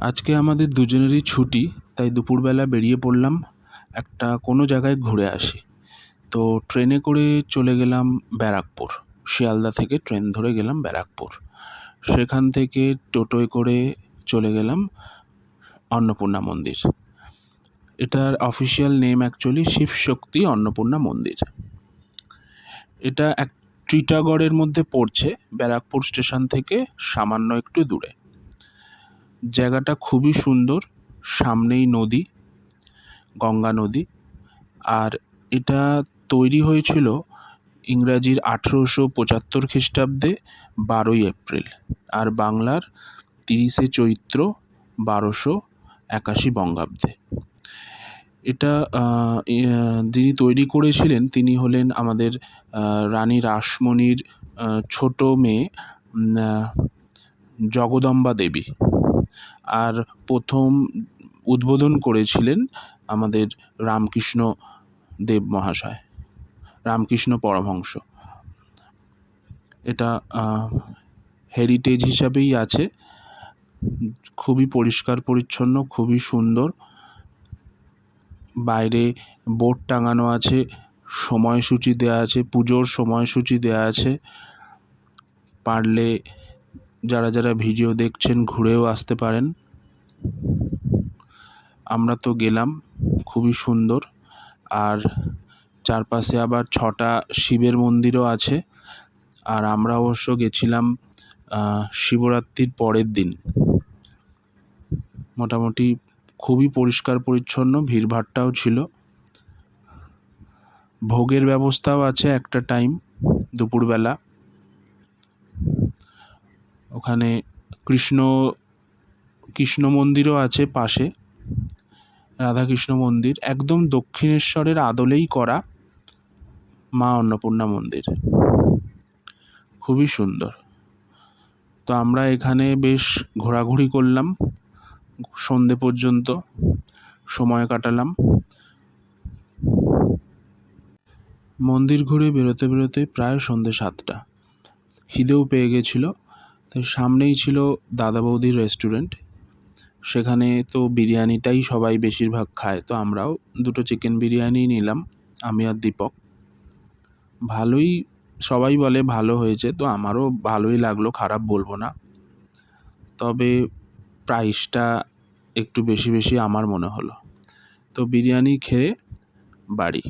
আজকে আমাদের দুজনেরই ছুটি, তাই দুপুরবেলা বেরিয়ে পড়লাম একটা কোনো জায়গায় ঘুরে আসি। তো ট্রেনে করে চলে গেলাম ব্যারাকপুর, শিয়ালদা থেকে ট্রেন ধরে গেলাম ব্যারাকপুর। সেখান থেকে টোটোয় করে চলে গেলাম অন্নপূর্ণা মন্দির। এটার official name actually Shiv Shakti Annapurna মন্দির। এটা এক টিটাগড়ের মধ্যে পড়ছে, ব্যারাকপুর স্টেশন থেকে সামান্য একটু দূরে। জায়গাটা খুবই সুন্দর, সামনেই নদী, গঙ্গা নদী। আর এটা তৈরি হয়েছিল ইংরাজির আঠেরোশো পঁচাত্তর খ্রিস্টাব্দে বারোই এপ্রিল আর বাংলার তিরিশে চৈত্র বারোশো একাশি বঙ্গাব্দে। এটা যিনি তৈরি করেছিলেন তিনি হলেন আমাদের রানী রাসমণির ছোটো মেয়ে জগদম্বা দেবী। আর প্রথম উদ্বোধন করেছিলেন আমাদের রামকৃষ্ণ দেব মহাশয়, রামকৃষ্ণ পরমহংস। এটা হেরিটেজ হিসাবেই আছে। খুবই পরিষ্কার, পরিচ্ছন্ন, খুবই সুন্দর। বাইরে বোর্ড টাঙানো আছে, সময়সূচি দেওয়া আছে, পুজোর সময়সূচি দেওয়া আছে। পারলে যারা যারা ভিডিও দেখছেন, ঘুরেও আসতে পারেন। আমরা তো গেলাম, খুবই সুন্দর। আর চারপাশে আবার ছটা শিবের মন্দিরও আছে। আর আমরা অবশ্য গেছিলাম শিবরাত্রির পরের দিন। মোটামুটি খুবই পরিষ্কার পরিচ্ছন্ন ভিড়ভাট্টাও ছিল। ভোগের ব্যবস্থাও আছে একটা টাইম দুপুরবেলা। ওখানে কৃষ্ণ কৃষ্ণ মন্দিরও আছে পাশে, রাধাকৃষ্ণ মন্দির, একদম দক্ষিণেশ্বরের আদলেই করা মা অন্নপূর্ণা মন্দির। খুবই সুন্দর। তো আমরা এখানে বেশ ঘোরাঘুরি করলাম, সন্ধে পর্যন্ত সময় কাটালাম। মন্দির ঘুরে বেরোতে বেরোতে প্রায় সন্ধে সাতটা। খিদেও পেয়ে গেছিল। তাই সামনেই ছিল দাদা বৌদির রেস্টুরেন্ট। সেখানে তো বিরিয়ানিটাই সবাই বেশিরভাগ খায়, তো আমরাও দুটো চিকেন বিরিয়ানি নিলাম, আমি আর দীপক। ভালোই, সবাই বলে ভালো হয়েছে, তো আমারও ভালোই লাগল, খারাপ বলব না। তবে প্রাইসটা একটু বেশি বেশি আমার মনে হলো। তো বিরিয়ানি খেয়ে বাড়ি।